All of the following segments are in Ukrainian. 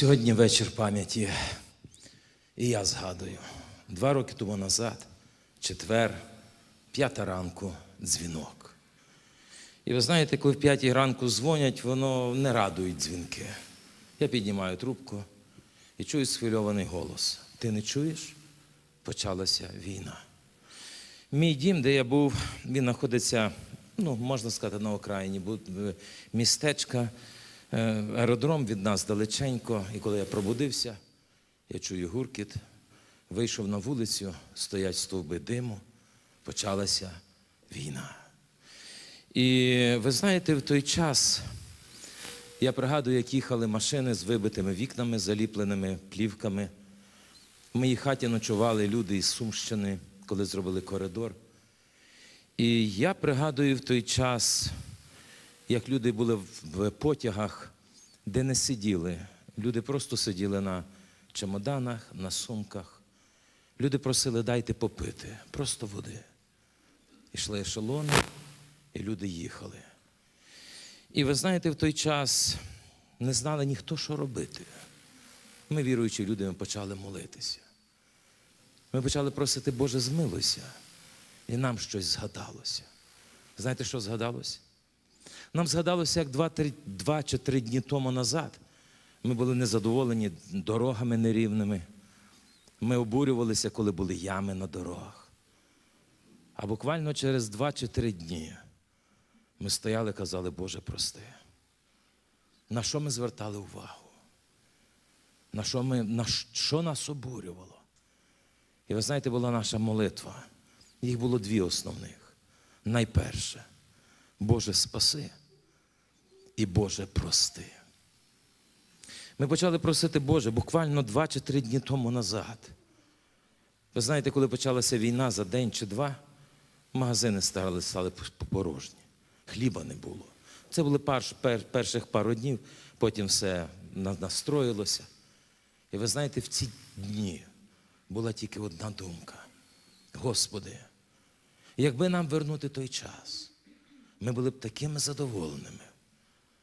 Сьогодні вечір пам'яті, і я згадую. Два роки тому назад, четвер, п'ята ранку, дзвінок. І ви знаєте, коли в п'ятій ранку дзвонять, воно не радують дзвінки. Я піднімаю трубку і чую схвильований голос. Ти не чуєш? Почалася війна. Мій дім, де я був, він знаходиться, ну, можна сказати, на окраїні містечка. Е, Аеродром від нас далеченько. І коли я пробудився, я чую гуркіт, вийшов на вулицю, стоять стовби диму, почалася війна. І ви знаєте, в той час я пригадую, як їхали машини з вибитими вікнами, заліпленими плівками. В моїй хаті ночували люди із Сумщини, коли зробили коридор. І я пригадую в той час, як люди були в- потягах, де не сиділи. Люди просто сиділи на чемоданах, на сумках. Люди просили дайте попити, просто води. Ішли ешелони, і люди їхали. І ви знаєте, в той час не знали ніхто, що робити. Ми, віруючі люди, ми почали молитися. Ми почали просити, Боже, змилуйся. І нам щось згадалося. Знаєте, що згадалося? Нам згадалося, як два, чи три дні тому назад ми були незадоволені дорогами нерівними. Ми обурювалися, коли були ями на дорогах. А буквально через два чи три дні ми стояли і казали, Боже, прости. На що ми звертали увагу? На що, ми, на що нас обурювало? І ви знаєте, була наша молитва. Їх було дві основних. Найперше, Боже, спаси і Боже, прости. Ми почали просити Боже буквально два чи три дні тому назад. Ви знаєте, коли почалася війна за день чи два, магазини стали, стали порожні. Хліба не було. Це були перш, пер, перших пару днів, потім все настроїлося. І ви знаєте, в ці дні була тільки одна думка. Господи, якби нам вернути той час, ми були б такими задоволеними,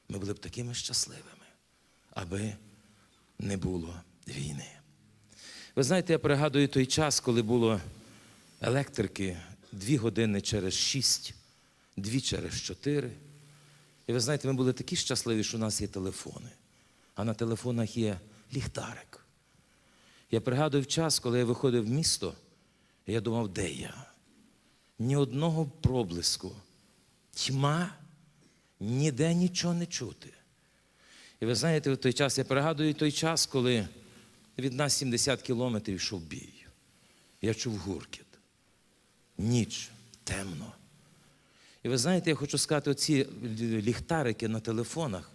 ми були б такими щасливими, аби не було війни. Ви знаєте, я пригадую той час, коли було електрики дві години через шість, дві через чотири. І ви знаєте, ми були такі щасливі, що у нас є телефони, а на телефонах є ліхтарик. Я пригадую час, коли я виходив в місто, і я думав, де я? Ні одного проблиску, тьма, ніде нічого не чути. І ви знаєте, в той час я пригадую той час, коли від нас 70 кілометрів йшов бій. Я чув гуркіт. Ніч, темно. І ви знаєте, я хочу сказати, оці ліхтарики на телефонах,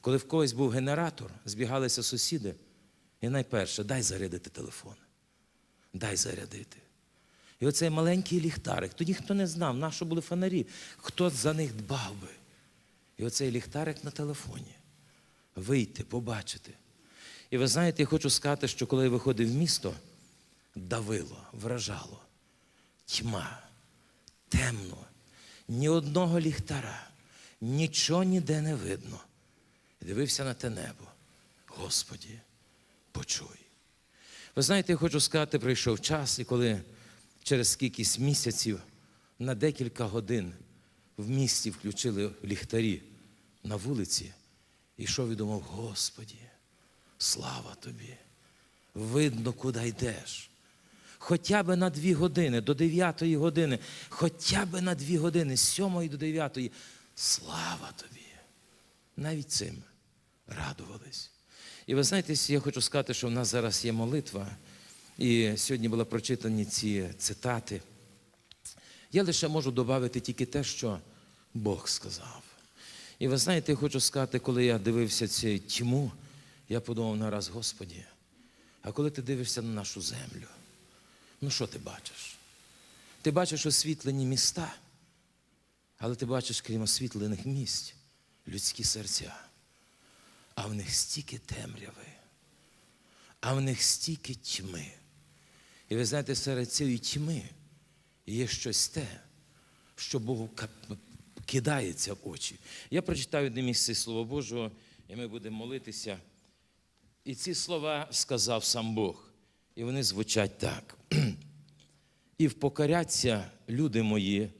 коли в когось був генератор, збігалися сусіди, і найперше, дай зарядити телефон. Дай зарядити. І оцей маленький ліхтарик, тоді ніхто не знав, на що були фонарі, хто за них дбав би. І оцей ліхтарик на телефоні. Вийти, побачити. І ви знаєте, я хочу сказати, що коли я виходив в місто, давило, вражало. Тьма, темно, ні одного ліхтара, нічого ніде не видно. Дивився на те небо. Господі, почуй. Ви знаєте, я хочу сказати, прийшов час, і коли через кількість місяців на декілька годин в місті включили ліхтарі на вулиці, і йшов і думав, Господі, слава тобі! Видно, куди йдеш. Хоча б на дві години, до дев'ятої години, хоча б на дві години, з сьомої до дев'ятої. Слава тобі! Навіть цим радувались. І ви знаєте, я хочу сказати, що в нас зараз є молитва, і сьогодні були прочитані ці цитати. Я лише можу додати тільки те, що Бог сказав. І ви знаєте, я хочу сказати, коли я дивився цю тьму, я подумав нараз, Господі, а коли ти дивишся на нашу землю, ну що ти бачиш? Ти бачиш освітлені міста, але ти бачиш, крім освітлених місць, людські серця. А в них стільки темряви, а в них стільки тьми. І ви знаєте, серед цієї тьми є щось те, що Богу кидається в очі. Я прочитаю одне місце Слова Божого, і ми будемо молитися. І ці слова сказав сам Бог. І вони звучать так. І впокоряться люди мої,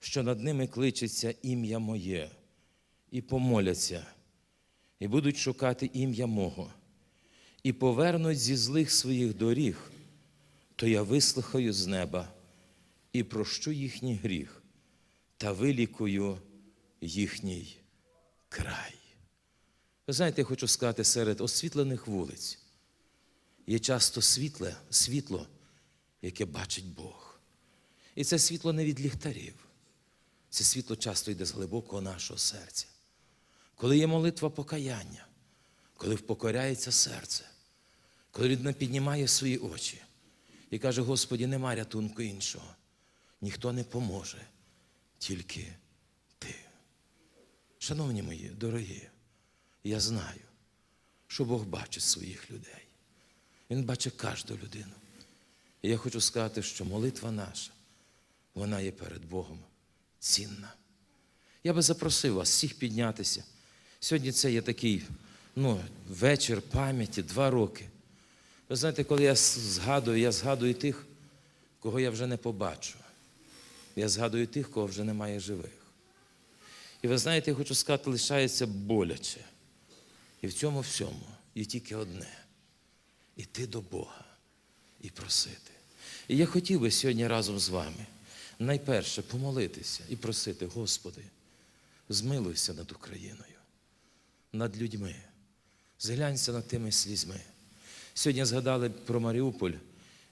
що над ними кличеться ім'я моє, і помоляться, і будуть шукати ім'я мого, і повернуть зі злих своїх доріг, то я вислухаю з неба і прощу їхній гріх, та вилікую їхній край. Ви знаєте, я хочу сказати, серед освітлених вулиць є часто світле, світло, яке бачить Бог. І це світло не від ліхтарів. Це світло часто йде з глибокого нашого серця. Коли є молитва покаяння, коли впокоряється серце, коли людина піднімає свої очі і каже, Господі, нема рятунку іншого, ніхто не поможе, тільки ти. Шановні мої, дорогі, я знаю, що Бог бачить своїх людей. Він бачить кожну людину. І я хочу сказати, що молитва наша, вона є перед Богом цінна. Я би запросив вас всіх піднятися. Сьогодні це є такий ну, вечір пам'яті, два роки. Ви знаєте, коли я згадую, я згадую тих, кого я вже не побачу. Я згадую тих, кого вже немає живих. І ви знаєте, я хочу сказати, лишається боляче. І в цьому всьому є тільки одне іти до Бога і просити. І я хотів би сьогодні разом з вами найперше помолитися і просити, Господи, змилуйся над Україною, над людьми, зглянься над тими слізьми. Сьогодні згадали про Маріуполь.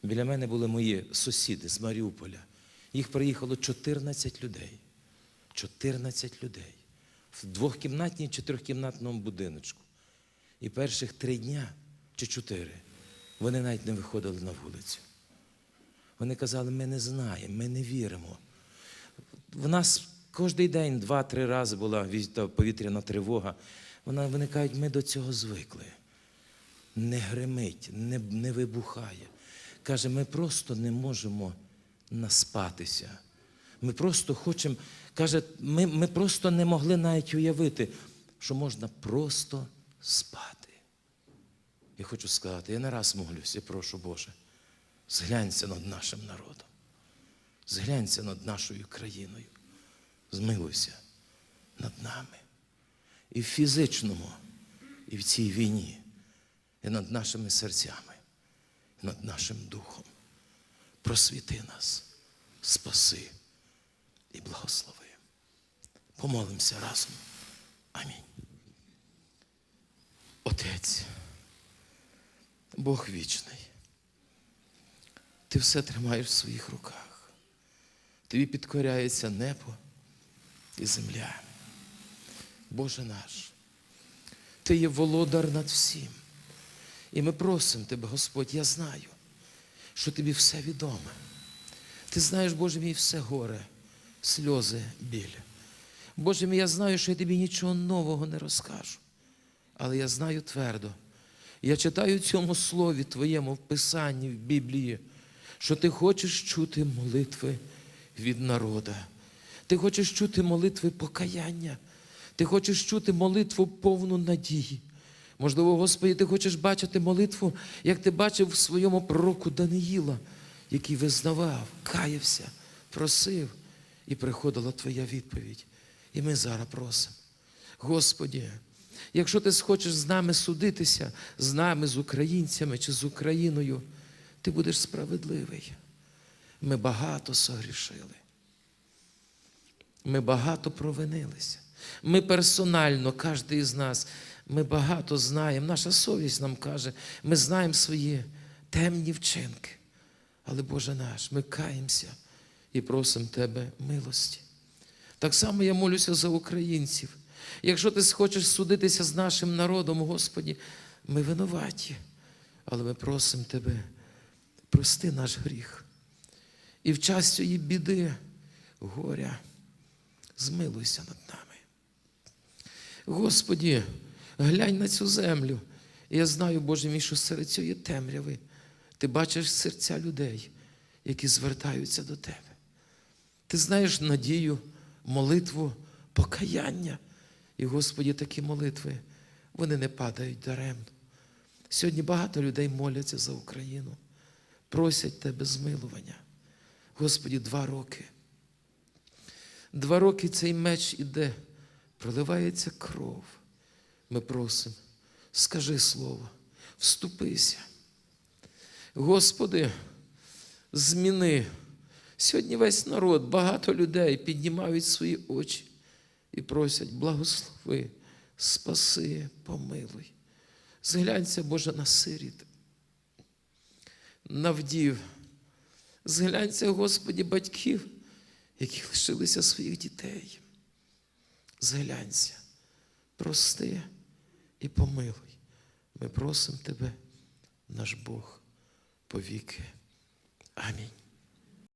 Біля мене були мої сусіди з Маріуполя. Їх приїхало 14 людей. 14 людей в двохкімнатній чотирьохкімнатному будиночку. І перших три дня чи чотири вони навіть не виходили на вулицю. Вони казали, ми не знаємо, ми не віримо. В нас кожен день два-три рази була повітряна тривога. Вона, кажуть, ми до цього звикли. Не гримить, не, не вибухає. Каже, ми просто не можемо наспатися. Ми просто хочемо, каже, ми, ми просто не могли навіть уявити, що можна просто спати. Я хочу сказати, я не раз молюсь і прошу Боже, зглянься над нашим народом, зглянься над нашою країною, змилуйся над нами. І в фізичному, і в цій війні, і над нашими серцями, і над нашим духом. Просвіти нас, спаси і благослови. Помолимося разом. Амінь. Отець, Бог вічний. Ти все тримаєш в своїх руках. Тобі підкоряється небо і земля. Боже наш, Ти є володар над всім. І ми просимо Тебе, Господь, я знаю, що тобі все відоме. Ти знаєш, Боже мій, все горе, сльози, біль. Боже мій, я знаю, що я тобі нічого нового не розкажу. Але я знаю твердо. Я читаю цьому слові Твоєму в Писанні, в Біблії, що ти хочеш чути молитви від народа. Ти хочеш чути молитви покаяння. Ти хочеш чути молитву повну надії. Можливо, Господи, ти хочеш бачити молитву, як ти бачив в своєму пророку Даниїла, який визнавав, каявся, просив, і приходила Твоя відповідь. І ми зараз просимо. Господі, якщо ти схочеш з нами судитися, з нами, з українцями чи з Україною, ти будеш справедливий. Ми багато согрішили. Ми багато провинилися. Ми персонально, кожен із нас, ми багато знаємо. Наша совість нам каже, ми знаємо свої темні вчинки. Але Боже наш, ми каємося і просимо Тебе милості. Так само я молюся за українців. Якщо ти хочеш судитися з нашим народом, Господі, ми винуваті, але ми просимо Тебе, прости наш гріх. І в час цієї біди, горя, змилуйся над нами. Господі, глянь на цю землю. І я знаю, Боже мій, що серед цієї темряви ти бачиш серця людей, які звертаються до Тебе. Ти знаєш надію, молитву, покаяння. І, Господі, такі молитви, вони не падають даремно. Сьогодні багато людей моляться за Україну, просять тебе змилування. Господі, два роки. Два роки цей меч іде, проливається кров. Ми просимо, скажи слово, вступися. Господи, зміни. Сьогодні весь народ, багато людей піднімають свої очі і просять, благослови, спаси, помилуй. Зглянься, Боже, на сиріт, на вдів. Зглянься, Господі, батьків, які лишилися своїх дітей. Зглянься, прости і помилуй. Ми просимо Тебе, наш Бог, повіки. Амінь.